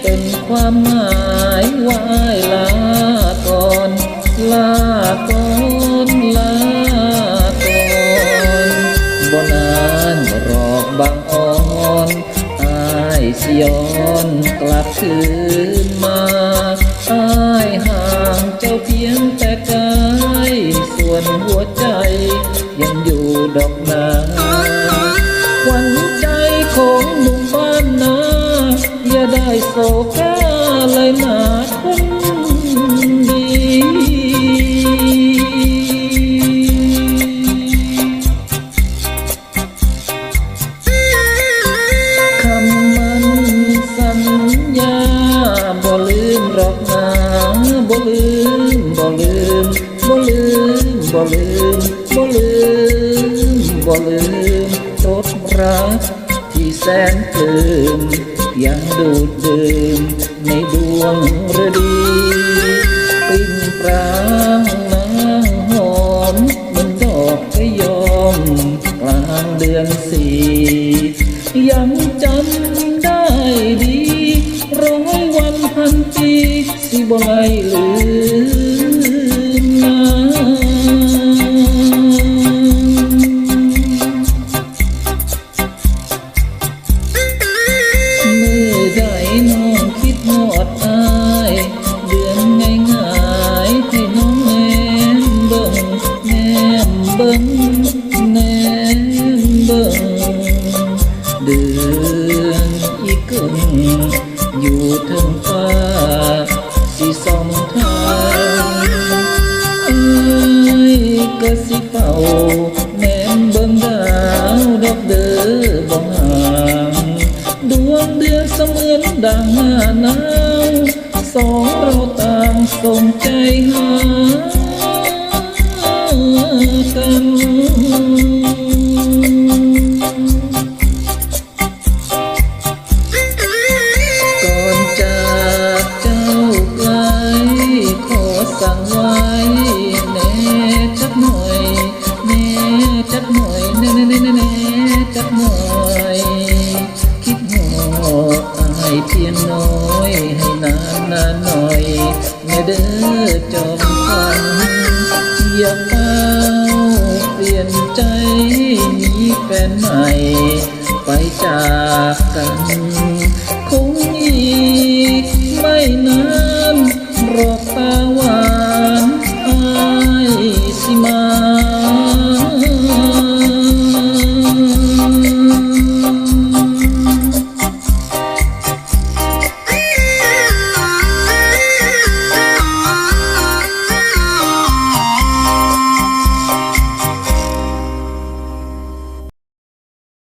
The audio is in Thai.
เป็นความหมายไหวลาก่อนลาก่อนลาก่อนบ่นานรอกบางอ่อนอายสิย้อนกลับคืนมาอายห่างเจ้าเพียงแต่กายส่วนหัวใจ โศกาเลยนาคนดี คำมันสัญญาบ่ลืมรอกนาบ่ลืมบ่ลืมบ่ลืมบ่ลืมบ่ลืมบ่ลืมรสรักที่แสนปลื้ม ยังดูดดื่มในดวงฤดีกลิ่นปรางนางหอมมันดอกก็ยอมกลางเดือนสี่ยังจำได้ดี ร้อยวันพันปีสิบ่ไหลลืม แนมเบิ่งเดือนอีกึ่งอยู่ถึงฟ้าสิสองทางเอ้ยก็สิเฝ้าแนมเบิ่งดาวดอกเด้อบ่ห่างดวงเดือนเสมือนดังหน้าหนาวสองเราต่างส่งใจหา นาหน่อยเม่เด้อจอมพันอย่าเฝ้าเปลี่ยนใจมีแฟนใหม่ ไปจากกัน